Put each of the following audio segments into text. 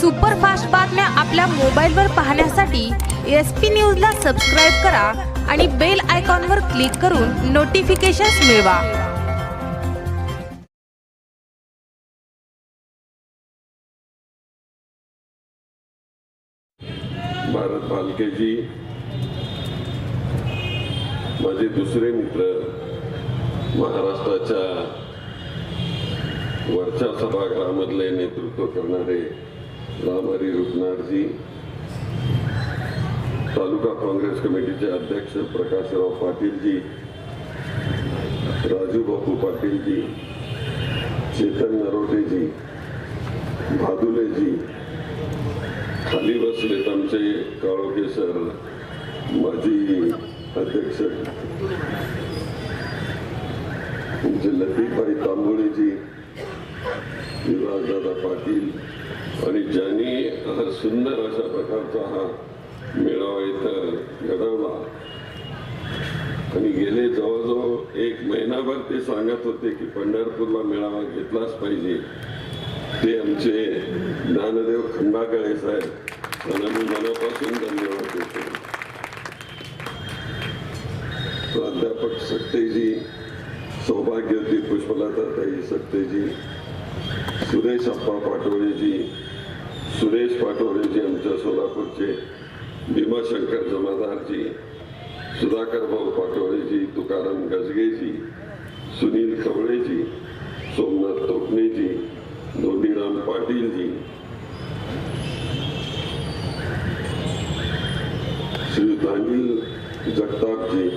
Superfast बातम्या आपल्या मोबाईलवर पाहण्यासाठी एस पी न्यूजला सबस्क्राईब करा आणि बेल आयकॉनवर क्लिक करून नोटिफिकेशन्स मिळवा. भारत भालकेजी माझे दुसरे मित्र महाराष्ट्राच्या वरच्या सभागृहामधले नेतृत्व करणारे रामहरी रुपनारजी तालुका काँग्रेस कमिटीचे अध्यक्ष प्रकाशराव पाटीलजी राजू बापू पाटीलजी चेतन नरोटेजी भादुलेजी खाली बसलेत आमचे काळोखे सर माजी अध्यक्ष तुमचे लतीफभाई तांबोळेजी युवराजदादा पाटील आणि ज्यांनी हा सुंदर अशा प्रकारचा हा मेळावा इथं घडवला आणि गेले जवळजवळ एक महिनाभर ते सांगत होते की पंढरपूरला मेळावा घेतलाच पाहिजे। ते आमचे ज्ञानदेव खंडागळे साहेब त्यांना मी मनापासून धन्यवाद देतो। प्राध्यापक सक्तेजी सौभाग्यवती पुष्पलताताई सत्तेजी सुरेश अप्पा पाटोळेजी सुरेश सोलापूरचे भीमाशंकर जमादारजी, सुधाकर भाऊ पाटोळेजी, तुकाराम गजगेजी, सुनील खवळेजी, सोमनाथ तोकणेजी धोंडीराम पाटीलजी, श्री अनिल जगतापजी,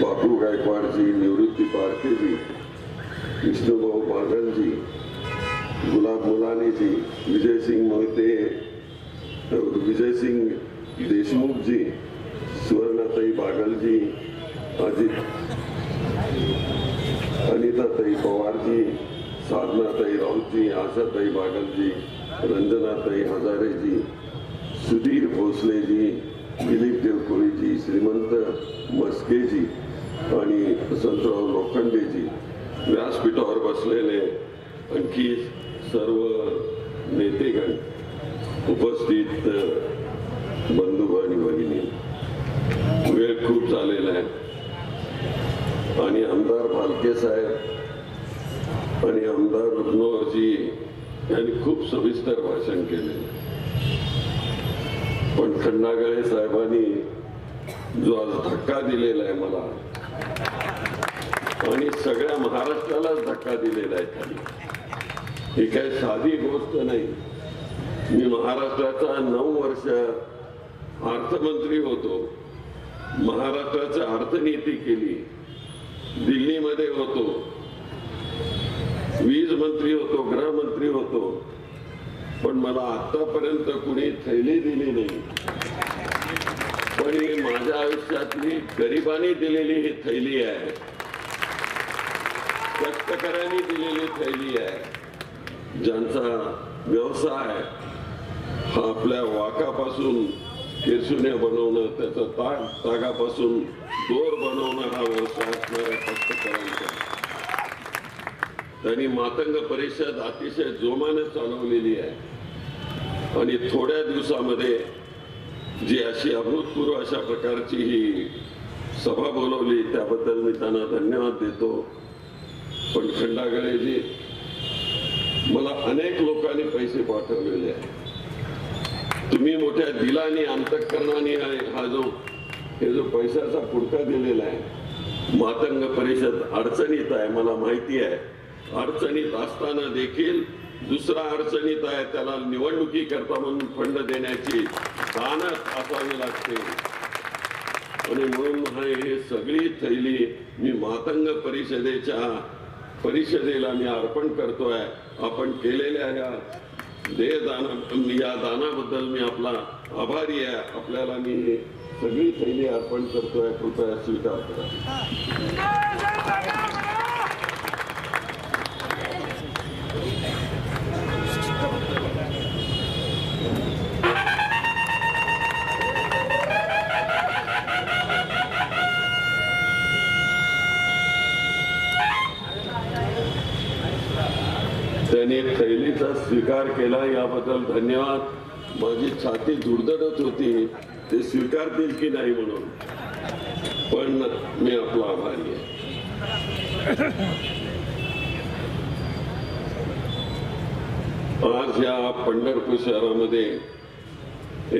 बापू गायकवाडजी, निवृत्ती पारखेजी, विष्णुभाऊ बागलजी गुलाब मुलानीजी, विजयसिंग मोहिते विजयसिंग देशमुखजी सुवर्णाताई बागलजी अजित अनिताताई पवारजी साधनाताई राऊतजी आशाताई बागलजी रंजनाताई हजारेजी सुधीर भोसलेजी दिलीप देवकोळीजी श्रीमंत मस्केजी आणि संतराव लोखंडेजी. व्यासपीठावर बसलेले आणखी सर्व नेतेगण. उपस्थित बंधू आणि भगिनी वेळ खूप झालेला आहे. आणि आमदार भालके साहेब आणि आमदार रुग्णवरजी यांनी खूप सविस्तर भाषण केले. पण खंडागळे साहेबांनी जो आज धक्का दिलेला आहे मला आणि सगळ्या महाराष्ट्रालाच धक्का दिलेला आहे त्यांनी ही काही साधी गोष्ट नाही. मी महाराष्ट्राचा नऊ वर्ष अर्थमंत्री होतो. महाराष्ट्राची अर्थनीती केली. दिल्लीमध्ये होतो. वीज मंत्री होतो गृहमंत्री होतो. पण मला आतापर्यंत कुणी थैली दिली नाही. पण ही माझ्या आयुष्यातली गरिबांनी दिलेली ही थैली आहे. कष्टकऱ्यांनी दिलेली थैली आहे. ज्यांचा व्यवसाय आपल्या वाकापासून केसुने बनवणं त्याचं ताग तागापासून दोर बनवणं हा व्यवसाय असणाऱ्या कष्टकऱ्यांचा. त्यांनी मातंग परिषद अतिशय जोमाने चालवलेली आहे. आणि थोड्या दिवसामध्ये जी अशी अभूतपूर्व अशा प्रकारची ही सभा बोलवली त्याबद्दल मी त्यांना धन्यवाद देतो. पण खंडागळेजी मला अनेक लोकांनी पैसे पाठवलेले आहे तुम्ही मोठ्या दिलानी अंतकरणाने हा जो हे जो पैशाचा पुडका दिलेला आहे मातंग परिषद अडचणीत आहे मला माहिती आहे. अडचणीत असताना देखील दुसरा अडचणीत आहे त्याला निवडणुकी करता म्हणून फंड देण्याची तानच असावी लागते. आणि म्हणून हे सगळी थैली मी मातंग परिषदेच्या परिषदेला मी अर्पण करतोय. आपण केलेल्या या देह या दानाबद्दल मी आपला आभारी आहे आपल्याला मी सगळी थैली अर्पण करतोय कृपया स्वीकार करा स्वीकार केला याबद्दल धन्यवाद. माझी छाती धुडधडत होती. ते स्वीकारतील की नाही म्हणून. पण मी आपला आभारी आहे. आज या पंढरपूर शहरामध्ये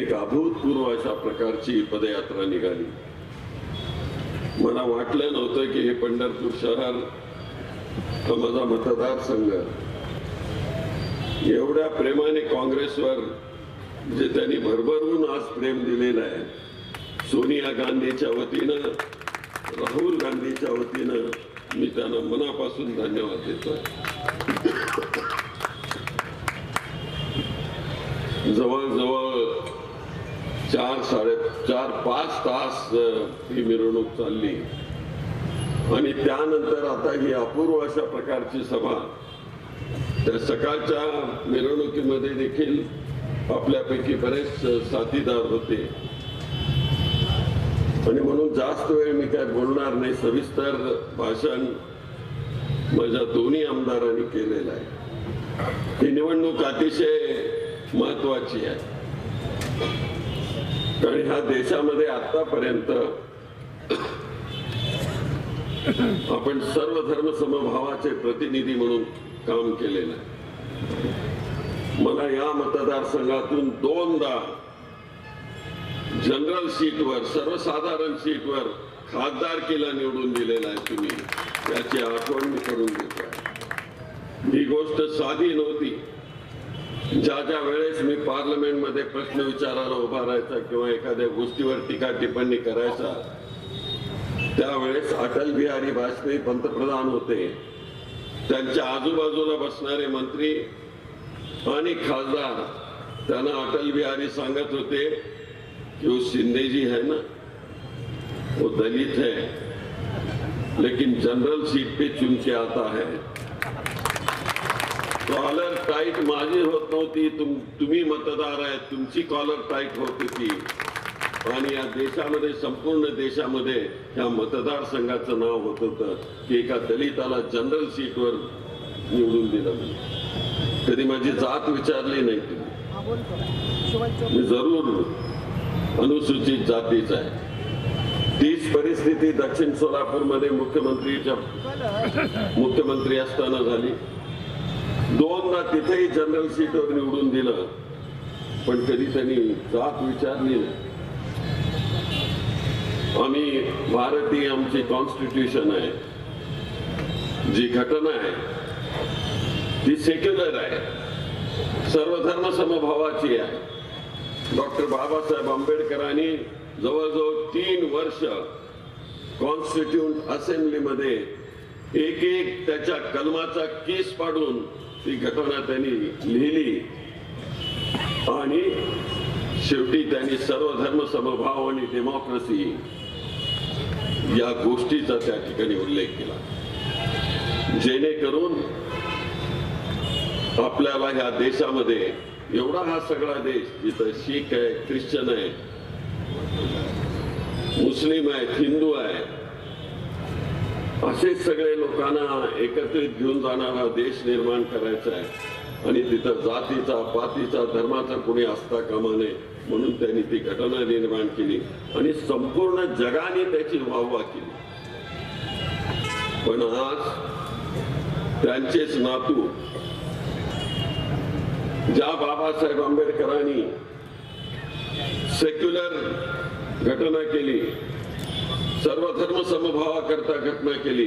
एक अभूतपूर्व अशा प्रकारची पदयात्रा निघाली. मला वाटलं नव्हतं की हे पंढरपूर शहर हा माझा मतदारसंघ एवढ्या प्रेमाने काँग्रेसवर जे त्यांनी भरभरून आज प्रेम दिलेलं आहे सोनिया गांधीच्या वतीनं राहुल गांधीच्या वतीनं मी त्यांना मनापासून धन्यवाद देतो जवळजवळ चार साडे चार पाच तास ही मिरवणूक चालली. आणि त्यानंतर आता ही अपूर्व अशा प्रकारची सभा तर सकाळच्या मिरवणुकीमध्ये देखील आपल्यापैकी बरेच साथीदार होते. आणि म्हणून जास्त वेळ मी काय बोलणार नाही. सविस्तर भाषण माझ्या दोन्ही आमदारांनी केलेलं आहे. ही निवडणूक अतिशय महत्वाची आहे. कारण ह्या देशामध्ये आतापर्यंत आपण सर्व धर्म समभावाचे प्रतिनिधी म्हणून काम केलेलं आहे. मला या मतदारसंघातून दोनदा जनरल सीटवर सर्वसाधारण सीटवर खासदारकीला निवडून दिलेला आहे तुम्ही. त्याची आठवण मी करून देतो. ही गोष्ट साधी नव्हती. ज्या ज्या वेळेस मी पार्लमेंटमध्ये प्रश्न विचारायला उभा राहायचा किंवा एखाद्या गोष्टीवर टीका टिप्पणी करायचा त्यावेळेस अटल बिहारी वाजपेयी पंतप्रधान होते. आजूबाजूला बसणारे मंत्री आणि खासदार त्यांना अटल बिहारी सांगत होते कि वो शिंदे जी है ना, वो दलित है, लेकिन जनरल सीट पे चुन के आता है। कॉलर टाईट माझी होत नव्हती, तुम, तुम्ही मतदार आहेत, तुमची कॉलर टाईट होत होती। आणि या देशामध्ये संपूर्ण देशामध्ये ह्या मतदारसंघाचं नाव होत होतं की एका दलिताला जनरल सीटवर निवडून दिलं कधी माझी जात विचारली नाही तुम्ही. मी जरूर अनुसूचित जातीचा आहे. तीच परिस्थिती दक्षिण सोलापूरमध्ये मुख्यमंत्रीच्या मुख्यमंत्री असताना झाली. दोनदा तिथेही जनरल सीटवर निवडून दिलं. पण कधी त्यांनी जात विचारली नाही. आम्ही भारतीय आमची कॉन्स्टिट्यूशन आहे. जी घटना आहे ती सेक्युलर आहे. सर्व धर्म समभावाची आहे. डॉक्टर बाबासाहेब आंबेडकरांनी जवळजवळ तीन वर्ष कॉन्स्टिट्यूट असेंब्लीमध्ये एक एक त्याच्या कलमाचा केस पाडून ती घटना त्यांनी लिहिली. आणि शेवटी त्यांनी सर्व धर्म समभाव आणि डेमोक्रेसी या गोष्टीचा त्या ठिकाणी उल्लेख केला. जेणेकरून आपल्याला ह्या देशामध्ये एवढा हा सगळा देश जिथं शीख आहे ख्रिश्चन आहे मुस्लिम आहेत हिंदू आहे असे सगळे लोकांना एकत्रित घेऊन जाणारा देश निर्माण करायचा आहे. आणि तिथं जातीचा पातीचा धर्माचा कुणी असता कामा नये. म्हणून त्यांनी ती घटना निर्माण केली आणि संपूर्ण जगाने त्याची वाहवा केली. पण आज त्यांचेच नातू ज्या बाबासाहेब आंबेडकरांनी सेक्युलर घटना केली सर्व धर्म समभावाकरता घटना केली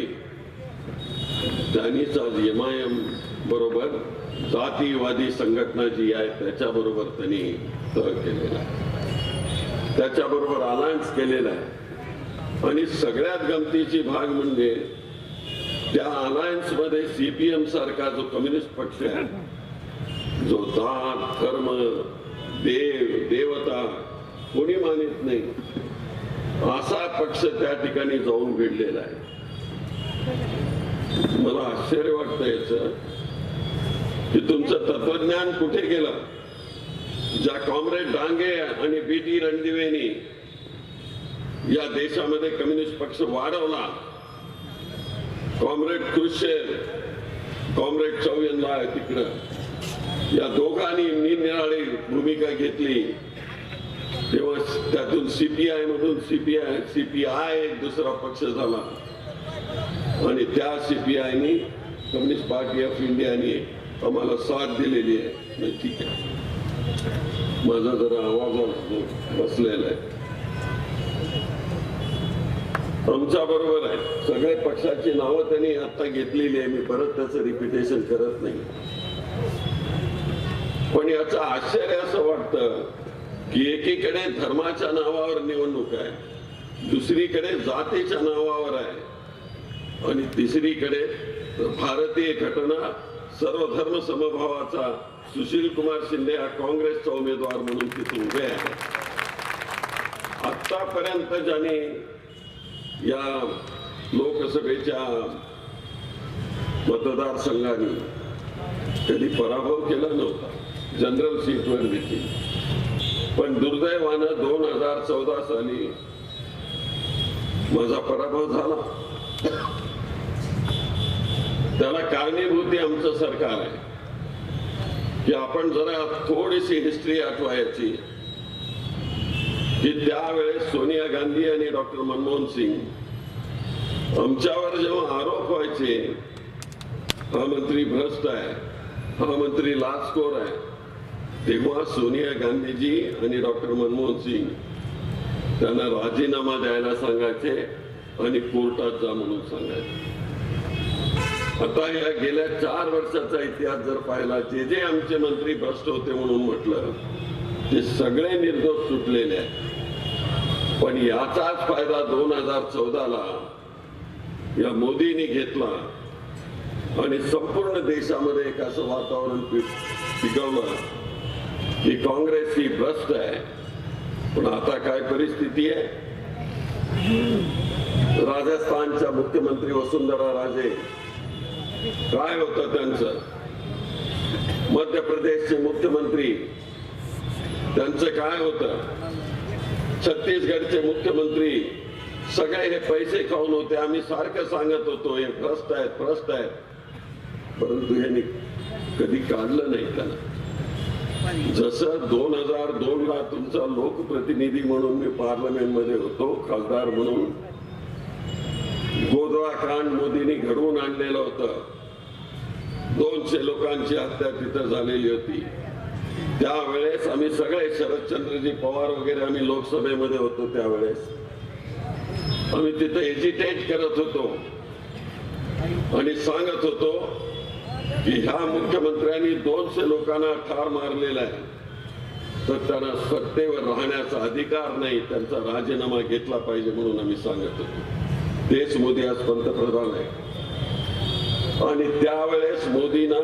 त्यांनीच आज एम आय एम बरोबर जातीवादी संघटना जी आहे त्याच्याबरोबर त्यांनी तह केलेला आहे. त्याच्याबरोबर अलायन्स केलेला आहे. आणि सगळ्यात गमतीची भाग म्हणजे त्या अलायन्समध्ये सीपीएम सारखा जो कम्युनिस्ट पक्ष आहे जो जात धर्म देव देवता कोणी मानित नाही असा पक्ष त्या ठिकाणी जाऊन भिडलेला आहे. मला आश्चर्य वाटत याच की तुमचं तत्वज्ञान कुठे गेलं? ज्या कॉम्रेड डांगे आणि बी टी रणदिवेनी या देशामध्ये कम्युनिस्ट पक्ष वाढवला कॉम्रेड क्रुशेल कॉम्रेड चौयनला आहे तिकडं. या दोघांनी निरनिराळी भूमिका घेतली. तेव्हा त्यातून सीपीआय मधून सीपीआय सीपीआय एक दुसरा पक्ष झाला. आणि त्या सीपीआयनी कम्युनिस्ट पार्टी ऑफ इंडियाने आम्हाला साथ दिलेली आहे. ठीक आहे. माझा जरा आवाज बसलेला आहे. आमच्या बरोबर आहे. सगळे पक्षाची नावं त्यांनी आता घेतलेली आहे. मी परत त्याचं रिपिटेशन करत नाही. पण याचं आश्चर्य असं वाटतं की एकीकडे धर्माच्या नावावर निवडणूक आहे. दुसरीकडे जातीच्या नावावर आहे. आणि तिसरीकडे भारतीय घटना सर्व धर्म समभावाचा सुशील कुमार शिंदे हा काँग्रेसचा उमेदवार म्हणून तिथे उभे आहे आतापर्यंत ज्याने या लोकसभेच्या मतदारसंघाने कधी पराभव केला नव्हता जनरल सीटवर देखील. पण दुर्दैवानं दोन हजार चौदा साली माझा पराभव झाला. त्याला कारणीभूती आमचं सरकार आहे. की आपण जरा थोडीशी हिस्ट्री आठवायची. की त्यावेळेस सोनिया गांधी आणि डॉक्टर मनमोहन सिंग आमच्यावर जेव्हा आरोप व्हायचे हा मंत्री भ्रष्ट आहे हा मंत्री लाचखोर आहे तेव्हा सोनिया गांधीजी आणि डॉक्टर मनमोहन सिंग त्यांना राजीनामा द्यायला सांगायचे आणि कोर्टात जा म्हणून सांगायचे. आता या गेल्या चार वर्षाचा इतिहास जर पाहिला जे जे आमचे मंत्री भ्रष्ट होते म्हणून म्हटलं ते सगळे निर्दोष सुटलेले आहेत. पण याचाच फायदा दोन हजार चौदाला या मोदींनी घेतला आणि संपूर्ण देशामध्ये एक असं वातावरण पिकवलं की काँग्रेस ही भ्रष्ट आहे. पण आता काय परिस्थिती आहे? राजस्थानच्या मुख्यमंत्री वसुंधरा राजे काय होतं त्यांचं? मध्य प्रदेशचे मुख्यमंत्री. त्यांचं काय होतं? छत्तीसगडचे मुख्यमंत्री. सगळे हे पैसे खाऊन होते. आम्ही सारखं सांगत होतो. हे भ्रष्ट आहेत भ्रष्ट आहेत. परंतु यांनी कधी काढलं नाही त्यांना. जसं दोन हजार दोन ला तुमचा लोकप्रतिनिधी म्हणून मी पार्लमेंटमध्ये होतो खासदार म्हणून गोधळा कांड मोदींनी घडवून आणलेलं होतं. दोनशे लोकांची हत्या तिथं झालेली होती. त्यावेळेस आम्ही सगळे शरदचंद्रजी पवार वगैरे आम्ही लोकसभेमध्ये होतो त्यावेळेस. आम्ही तिथं एजिटेट करत होतो. आणि सांगत होतो की ह्या मुख्यमंत्र्यांनी दोनशे लोकांना ठार मारलेला आहे. तर त्यांना सत्तेवर राहण्याचा अधिकार नाही त्यांचा राजीनामा घेतला पाहिजे म्हणून आम्ही सांगत होतो. तेच मोदी आज पंतप्रधान आहे आणि त्यावेळेस मोदींना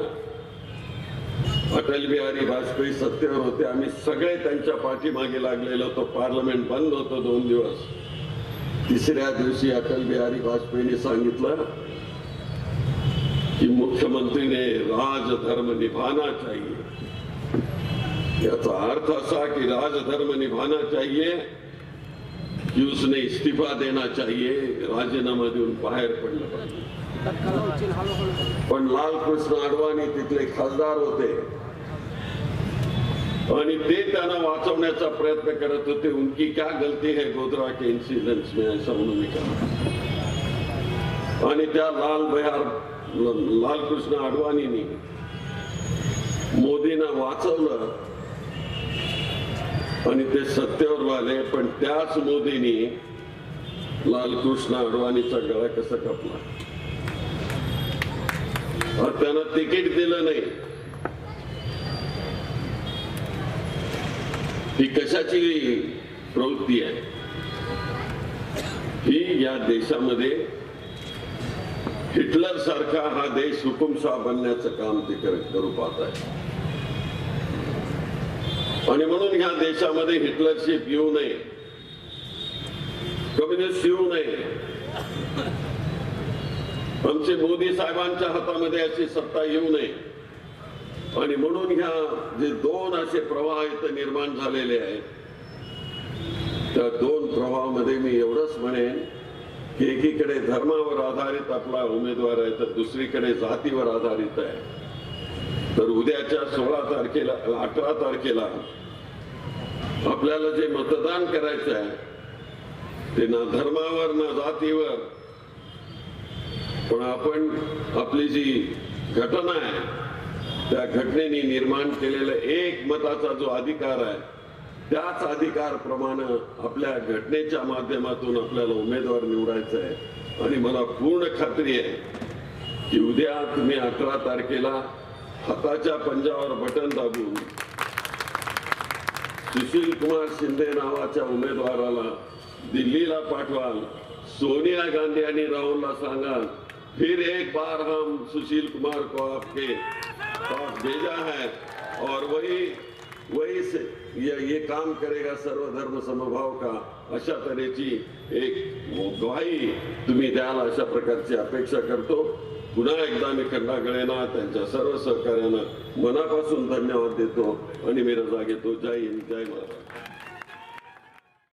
अटल बिहारी वाजपेयी सत्तेवर होते. आम्ही सगळे त्यांच्या पाठीमागे लागलेलो होतो. पार्लमेंट बंद होतं दोन दिवस. तिसऱ्या दिवशी अटल बिहारी वाजपेयीने सांगितलं की मुख्यमंत्री ने राजधर्म निभाना चाहिए. याचा अर्थ असा की राजधर्म निभाना चाहिए उसने इस्तीफा देना चाहिए राजीनामा देऊन बाहेर पडलं पाहिजे. पण लालकृष्ण अडवाणी तिथले खासदार होते. आणि ते त्यांना वाचवण्याचा प्रयत्न करत होते उनकी क्या गलती है गोधरा के इन्सिडेंट्स में ऐसा म्हणून कहा. आणि त्या लाल बहार लालकृष्ण अडवाणींनी मोदींना वाचवलं आणि ते सत्तेवर आले पण त्याच मोदींनी लालकृष्ण अडवाणीचा गळा कसा कापला? त्यांना तिकीट दिलं नाही. ही कशाची प्रवृत्ती आहे? ही या देशामध्ये हिटलर सारखा हा देश हुकुमशाह बनण्याचं काम ते करू पाहत आहे आणि म्हणून ह्या देशामध्ये हिटलरशिप येऊ नये. कम्युनिस्ट येऊ नये. आमचे मोदी साहेबांच्या हातामध्ये अशी सत्ता येऊ नये. आणि म्हणून ह्या जे दोन असे प्रवाह इथं निर्माण झालेले आहेत त्या दोन प्रवाहामध्ये मी एवढंच म्हणेन की एकीकडे धर्मावर आधारित आपला उमेदवार आहे तर दुसरीकडे जातीवर आधारित आहे. तर उद्याच्या सोळा तारखेला अठरा तारखेला आपल्याला जे मतदान करायचं आहे ते ना धर्मावर ना जातीवर. पण आपण आपली जी घटना आहे त्या घटनेने निर्माण केलेला एक मताचा जो अधिकार आहे त्याच अधिकारप्रमाणे आपल्या घटनेच्या माध्यमातून आपल्याला उमेदवार निवडायचा आहे. आणि मला पूर्ण खात्री आहे की उद्या तुम्ही अठरा तारखेला हाताच्या पंजावर बटन दाबून सुशील कुमार शिंदे नावाच्या उमेदवाराला दिल्लीला पाठवाल. सोनिया गांधी आणि राहुलला सांगाल फिर एक बार हम सुशील कुमार को आपके पास भेजा है. और वही वही से ये, ये काम करेगा सर्वधर्म समभाव का अशा तऱ्हेची एक ग्वाही तुम्ही द्याल अशा प्रकारची अपेक्षा करतो. पुन्हा एकदा मी खंडागळेंना त्यांच्या सर्व सहकार्यानं मनापासून धन्यवाद देतो आणि मी रजा घेतो. जय हिंद जय महाराज